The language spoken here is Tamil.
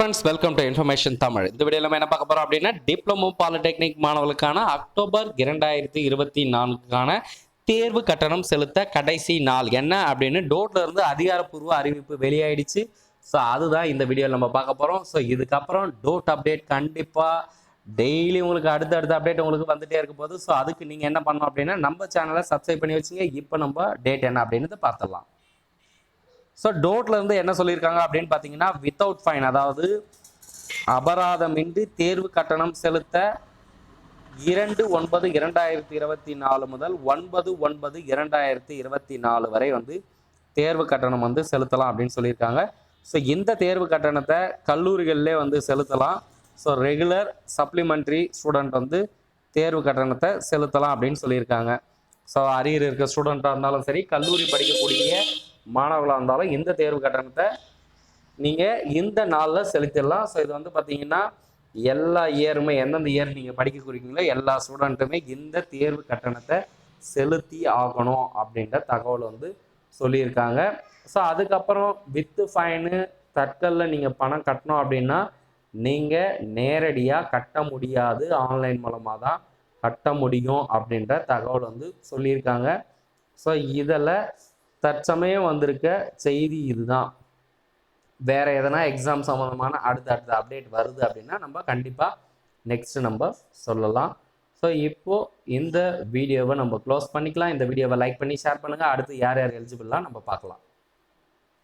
Friends welcome to information Tamil இந்த வீடியோ நம்ம என்ன பார்க்க போகிறோம் அப்படின்னா டிப்ளமோ பாலிடெக்னிக் மாணவர்களுக்கான அக்டோபர் இரண்டாயிரத்தி இருபத்தி நான்குக்கான தேர்வு கட்டணம் செலுத்த கடைசி நாள். என்ன அப்படின்னு டோட்ல இருந்து அதிகாரப்பூர்வ அறிவிப்பு வெளியாயிடுச்சு. ஸோ அதுதான் இந்த வீடியோவில் நம்ம பார்க்க போகிறோம் ஸோ இதுக்கப்புறம் டோட் அப்டேட் கண்டிப்பாக டெய்லி உங்களுக்கு அடுத்த அடுத்த அப்டேட் உங்களுக்கு வந்துட்டே இருக்க போது. ஸோ அதுக்கு நீங்கள் என்ன பண்ணணும் அப்படின்னா நம்ம சேனலை சப்ஸ்கிரைப் பண்ணி வச்சுங்க. இப்போ நம்ம டேட் என்ன அப்படின்னு பார்த்துடலாம். ஸோ டோட்ல இருந்து என்ன சொல்லியிருக்காங்க அப்படின்னு பார்த்தீங்கன்னா வித்தவுட் ஃபைன் அதாவது அபராதமின்றி தேர்வு கட்டணம் செலுத்த இரண்டு ஒன்பது இரண்டாயிரத்தி இருபத்தி நாலு முதல் ஒன்பது ஒன்பது இரண்டாயிரத்தி இருபத்தி நாலு வரை வந்து தேர்வு கட்டணம் வந்து செலுத்தலாம் அப்படின்னு சொல்லியிருக்காங்க. ஸோ இந்த தேர்வு கட்டணத்தை கல்லூரிகளிலே வந்து செலுத்தலாம். ஸோ ரெகுலர் சப்ளிமெண்ட்ரி ஸ்டூடெண்ட் வந்து தேர்வு கட்டணத்தை செலுத்தலாம் அப்படின்னு சொல்லியிருக்காங்க. ஸோ அரியர் இருக்க ஸ்டூடெண்ட்டாக இருந்தாலும் சரி கல்லூரி படிக்கக்கூடிய மாணவர்களாக இருந்தாலும் இந்த தேர்வு கட்டணத்தை நீங்கள் இந்த நாளில் செலுத்திடலாம். ஸோ இது வந்து பார்த்தீங்கன்னா எல்லா இயருமே எந்தெந்த இயர் நீங்கள் படிக்க குறிக்கீங்களோ எல்லா ஸ்டூடெண்ட்டுமே இந்த தேர்வு கட்டணத்தை செலுத்தி ஆகணும் அப்படின்ற தகவல் வந்து சொல்லியிருக்காங்க. ஸோ அதுக்கப்புறம் வித்து ஃபைனு தட்கலில் நீங்கள் பணம் கட்டணும் அப்படின்னா நீங்கள் நேரடியாக கட்ட முடியாது. ஆன்லைன் மூலமாக தான் கட்ட முடியும் அப்படின்ற தகவல் வந்து சொல்லியிருக்காங்க. ஸோ இதில் தற்சமயம் வந்திருக்க செய்தி இதுதான். வேற எதனா எக்ஸாம் சம்மந்தமான அடுத்த அடுத்த அப்டேட் வருது அப்படின்னா நம்ம கண்டிப்பாக நெக்ஸ்ட் நம்ம சொல்லலாம். ஸோ இப்போ இந்த வீடியோவை நம்ம க்ளோஸ் பண்ணிக்கலாம். இந்த வீடியோவை லைக் பண்ணி ஷேர் பண்ணுங்கள் அடுத்து யார் யார் எலிஜிபிள்லாம் நம்ம பார்க்கலாம்.